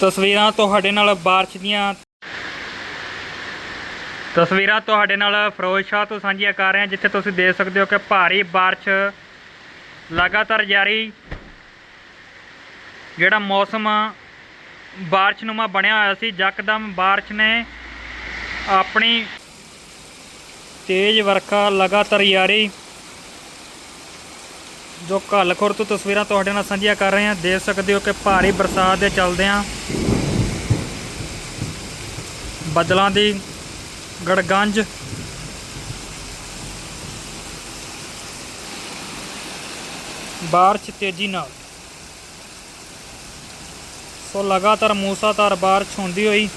ਤਸਵੀਰਾਂ ਤੁਹਾਡੇ ਨਾਲ ਬਾਰਿਸ਼ ਦੀਆਂ। ਤਸਵੀਰਾਂ ਤੁਹਾਡੇ ਨਾਲ ਫਿਰੋਜ਼ ਸ਼ਾਹ ਤੋਂ ਸਾਂਝੀਆਂ ਕਰ ਰਹੇ ਹਾਂ, ਜਿੱਥੇ ਤੁਸੀਂ ਦੇਖ ਸਕਦੇ ਹੋ ਕਿ ਭਾਰੀ ਬਾਰਿਸ਼ ਲਗਾਤਾਰ ਜਾਰੀ। ਜਿਹੜਾ ਮੌਸਮ ਬਾਰਿਸ਼ਨੁਮਾ ਬਣਿਆ ਹੋਇਆ ਸੀ ਯਕਦਮ ਬਾਰਿਸ਼ ਨੇ ਆਪਣੀ ਤੇਜ਼ ਵਰਖਾ ਲਗਾਤਾਰ ਜਾਰੀ। ਜੋ ਘੱਲਖੁਰ ਤੋਂ ਤਸਵੀਰਾਂ ਤੁਹਾਡੇ ਨਾਲ ਸਾਂਝੀਆਂ ਕਰ ਰਹੇ ਹਾਂ, ਦੇਖ ਸਕਦੇ ਹੋ ਕਿ ਭਾਰੀ ਬਰਸਾਤ ਦੇ ਚੱਲਦਿਆਂ ਬੱਦਲਾਂ ਦੀ ਗੜਗੰਜ। ਬਾਰਿਸ਼ ਤੇਜ਼ੀ ਨਾਲ। ਸੋ ਲਗਾਤਾਰ ਮੂਸਾਧਾਰ ਬਾਰਿਸ਼ ਹੁੰਦੀ ਹੋਈ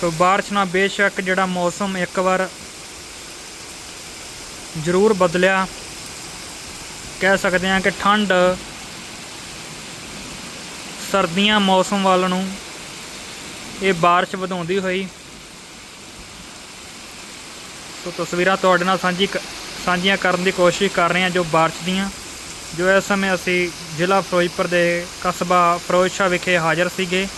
ਸੋ ਬਾਰਿਸ਼ ਨਾਲ ਬੇਸ਼ੱਕ ਜਿਹੜਾ ਮੌਸਮ ਇੱਕ ਵਾਰ ਜ਼ਰੂਰ ਬਦਲਿਆ। ਕਹਿ ਸਕਦੇ ਹਾਂ ਕਿ ਠੰਡ ਸਰਦੀਆਂ ਮੌਸਮ ਵੱਲ ਨੂੰ ਇਹ ਬਾਰਿਸ਼ ਵਧਾਉਂਦੀ ਹੋਈ। ਸੋ ਤਸਵੀਰਾਂ ਤੁਹਾਡੇ ਨਾਲ ਸਾਂਝੀ ਕ- ਸਾਂਝੀਆਂ ਕਰਨ ਦੀ ਕੋਸ਼ਿਸ਼ ਕਰ ਰਹੇ ਹਾਂ ਜੋ ਬਾਰਿਸ਼ ਦੀਆਂ। ਜੋ ਇਸ ਸਮੇਂ ਅਸੀਂ ਜ਼ਿਲ੍ਹਾ ਫਿਰੋਜ਼ਪੁਰ ਦੇ ਕਸਬਾ ਫਿਰੋਜ਼ਸ਼ਾਹ ਵਿਖੇ ਹਾਜ਼ਰ ਸੀਗੇ।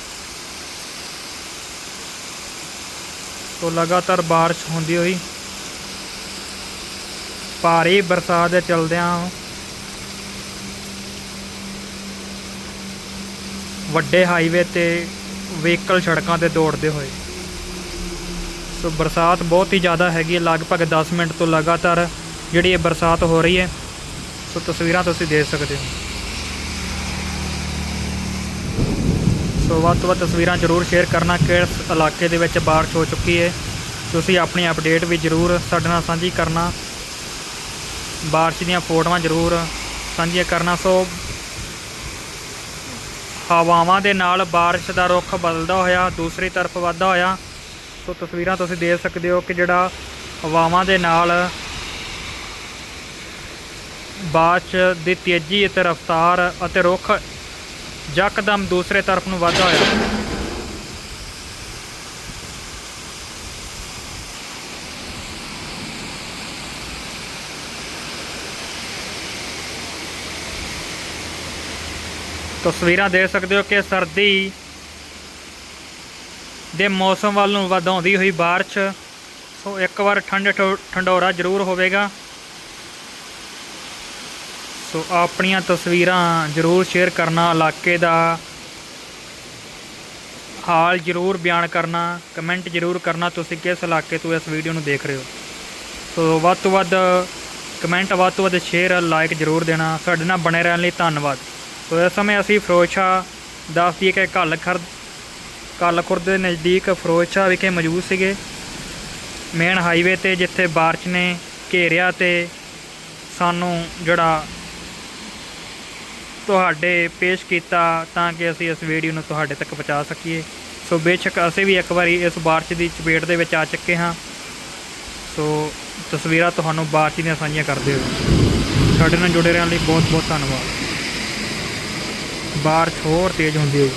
ਤੋ ਲਗਾਤਾਰ ਬਾਰਿਸ਼ ਹੁੰਦੀ ਹੋਈ ਭਾਰੀ ਬਰਸਾਤ ਦੇ ਚਲਦਿਆਂ ਵੱਡੇ ਹਾਈਵੇ ਤੇ ਵਹੀਕਲ ਸੜਕਾਂ ਤੇ ਦੌੜਦੇ ਹੋਏ। ਸੋ ਬਰਸਾਤ ਬਹੁਤ ਹੀ ਜ਼ਿਆਦਾ ਹੈਗੀ ਹੈ। ਲਗਭਗ 10 ਮਿੰਟ ਤੋਂ ਲਗਾਤਾਰ ਜਿਹੜੀ ਇਹ ਬਰਸਾਤ ਹੋ ਰਹੀ ਹੈ। ਸੋ ਤਸਵੀਰਾਂ ਤੁਸੀਂ ਦੇਖ ਸਕਦੇ ਹੋ। ਸੋ ਵੱਧ ਤੋਂ ਵੱਧ ਤਸਵੀਰਾਂ ਜ਼ਰੂਰ ਸ਼ੇਅਰ ਕਰਨਾ ਕਿਸ ਇਲਾਕੇ ਦੇ ਵਿੱਚ ਬਾਰਿਸ਼ ਹੋ ਚੁੱਕੀ ਹੈ। ਤੁਸੀਂ ਆਪਣੀ ਅਪਡੇਟ ਵੀ ਜ਼ਰੂਰ ਸਾਡੇ ਨਾਲ ਸਾਂਝੀ ਕਰਨਾ। ਬਾਰਿਸ਼ ਦੀਆਂ ਫੋਟੋਆਂ ਜ਼ਰੂਰ ਸਾਂਝੀਆਂ ਕਰਨਾ। ਸੋ ਹਵਾਵਾਂ ਦੇ ਨਾਲ ਬਾਰਿਸ਼ ਦਾ ਰੁੱਖ ਬਦਲਦਾ ਹੋਇਆ, ਦੂਸਰੀ ਤਰਫ ਵੱਧਦਾ ਹੋਇਆ। ਸੋ ਤਸਵੀਰਾਂ ਤੁਸੀਂ ਦੇਖ ਸਕਦੇ ਹੋ ਕਿ ਜਿਹੜਾ ਹਵਾਵਾਂ ਦੇ ਨਾਲ ਬਾਰਿਸ਼ ਦੀ ਤੇਜ਼ੀ ਅਤੇ ਰਫ਼ਤਾਰ ਅਤੇ ਰੁੱਖ ਯਕਦਮ ਦੂਸਰੇ ਤਰਫ ਨੂੰ ਵਾਧਾ ਹੋਇਆ। ਤਸਵੀਰਾਂ ਦੇਖ ਸਕਦੇ ਹੋ ਕਿ ਸਰਦੀ ਦੇ ਮੌਸਮ ਵੱਲ ਨੂੰ ਵਧਾਉਂਦੀ ਹੋਈ ਬਾਰਿਸ਼। ਸੋ ਇੱਕ ਵਾਰ ਠੰਡ ਠੋ- ਠੰਡੋਰਾ ਜ਼ਰੂਰ ਹੋਵੇਗਾ। ਸੋ ਆਪਣੀਆਂ ਤਸਵੀਰਾਂ ਜ਼ਰੂਰ ਸ਼ੇਅਰ ਕਰਨਾ, ਇਲਾਕੇ ਦਾ ਹਾਲ ਜ਼ਰੂਰ ਬਿਆਨ ਕਰਨਾ ਕਮੈਂਟ ਜ਼ਰੂਰ ਕਰਨਾ ਤੁਸੀਂ ਕਿਸ ਇਲਾਕੇ ਤੋਂ ਇਸ ਵੀਡੀਓ ਨੂੰ ਦੇਖ ਰਹੇ ਹੋ। ਸੋ ਵੱਧ ਤੋਂ ਵੱਧ ਕਮੈਂਟ ਵੱਧ ਤੋਂ ਵੱਧ ਸ਼ੇਅਰ ਲਾਈਕ ਜ਼ਰੂਰ ਦੇਣਾ। ਸਾਡੇ ਨਾਲ ਬਣੇ ਰਹਿਣ ਲਈ ਧੰਨਵਾਦ। ਸੋ ਇਸ ਸਮੇਂ ਅਸੀਂ ਫਿਰੋਜ਼ਸ਼ਾਹ ਦੱਸਦੀ ਕਿ ਘੱਲ ਖਰ ਘੱਲ ਖੁਰਦ ਦੇ ਨਜ਼ਦੀਕ ਫਿਰੋਜ਼ਸ਼ਾਹ ਵਿਖੇ ਮੌਜੂਦ ਸੀਗੇ। ਮੇਨ ਹਾਈਵੇ ਤੇ ਜਿੱਥੇ ਬਾਰਿਸ਼ ਨੇ ਘੇਰਿਆ ਤੇ ਸਾਨੂੰ ਜਿਹੜਾ ਤੁਹਾਡੇ ਪੇਸ਼ ਕੀਤਾ ਤਾਂ ਕਿ ਅਸੀਂ ਇਸ ਵੀਡੀਓ ਨੂੰ ਤੁਹਾਡੇ ਤੱਕ ਪਹੁੰਚਾ ਸਕੀਏ। ਸੋ ਬੇਸ਼ੱਕ ਅਸੀਂ ਵੀ ਇੱਕ ਵਾਰੀ ਇਸ ਬਾਰਿਸ਼ ਦੀ ਚਪੇਟ ਦੇ ਵਿੱਚ ਆ ਚੁੱਕੇ ਹਾਂ। ਸੋ ਤਸਵੀਰਾਂ ਤੁਹਾਨੂੰ ਬਾਰਿਸ਼ ਦੀਆਂ ਸਾਂਝੀਆਂ ਕਰਦੇ ਹੋ ਸਾਡੇ ਨਾਲ ਜੁੜੇ ਰਹਿਣ ਲਈ ਬਹੁਤ ਬਹੁਤ ਧੰਨਵਾਦ। ਬਾਰਿਸ਼ ਹੋਰ ਤੇਜ਼ ਹੁੰਦੀ ਹੈ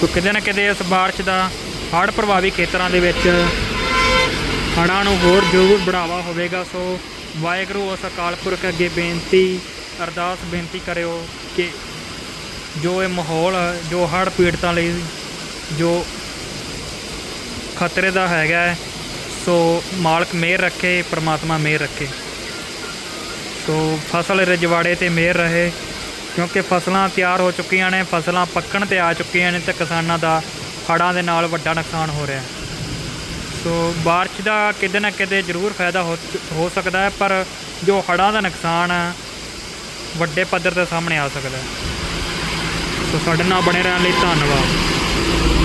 ਸੋ ਕਿਤੇ ਨਾ ਕਿਤੇ ਇਸ ਬਾਰਿਸ਼ ਦਾ ਹੜ੍ਹ ਪ੍ਰਭਾਵੀ ਖੇਤਰਾਂ ਦੇ ਵਿੱਚ ਹੜ੍ਹਾਂ ਨੂੰ ਹੋਰ ਜ਼ਰੂਰ ਬੜਾਵਾ ਹੋਵੇਗਾ, ਸੋ ਵਾਹਿਗੁਰੂ ਉਸ ਅਕਾਲ ਪੁਰਖ ਅੱਗੇ ਬੇਨਤੀ, ਅਰਦਾਸ ਬੇਨਤੀ ਕਰਿਓ ਕਿ ਜੋ ਇਹ ਮਾਹੌਲ, ਜੋ ਹੜ੍ਹ ਪੀੜਤਾਂ ਲਈ, ਜੋ ਖਤਰੇ ਦਾ ਹੈਗਾ ਸੋ ਮਾਲਕ ਮਿਹਰ ਰੱਖੇ, ਪ੍ਰਮਾਤਮਾ ਮਿਹਰ ਰੱਖੇ। ਸੋ ਫਸਲ ਰਜਵਾੜੇ ਤੇ ਮਿਹਰ ਰਹੇ, ਕਿਉਂਕਿ ਫਸਲਾਂ ਤਿਆਰ ਹੋ ਚੁੱਕੀਆਂ ਨੇ, ਫਸਲਾਂ ਪੱਕਣ ਤੇ ਆ ਚੁੱਕੀਆਂ ਨੇ ਤੇ ਕਿਸਾਨਾਂ ਦਾ ਹੜ੍ਹਾਂ ਦੇ ਨਾਲ ਵੱਡਾ ਨੁਕਸਾਨ ਹੋ ਰਿਹਾ ਹੈ। ਸੋ ਬਾਰਿਸ਼ ਦਾ ਕਿਤੇ ਨਾ ਕਿਤੇ ਜ਼ਰੂਰ ਫਾਇਦਾ ਹੋ ਹੋ ਸਕਦਾ ਹੈ, ਪਰ ਜੋ ਹੜ੍ਹਾਂ ਦਾ ਨੁਕਸਾਨ ਹੈ, ਵੱਡੇ ਪੱਧਰ ਤੇ ਸਾਹਮਣੇ ਆ ਸਕਦਾ ਹੈ। ਸੋ ਸਾਡੇ ਨਾਲ ਬਣੇ ਰਹਿਣ ਲਈ ਧੰਨਵਾਦ।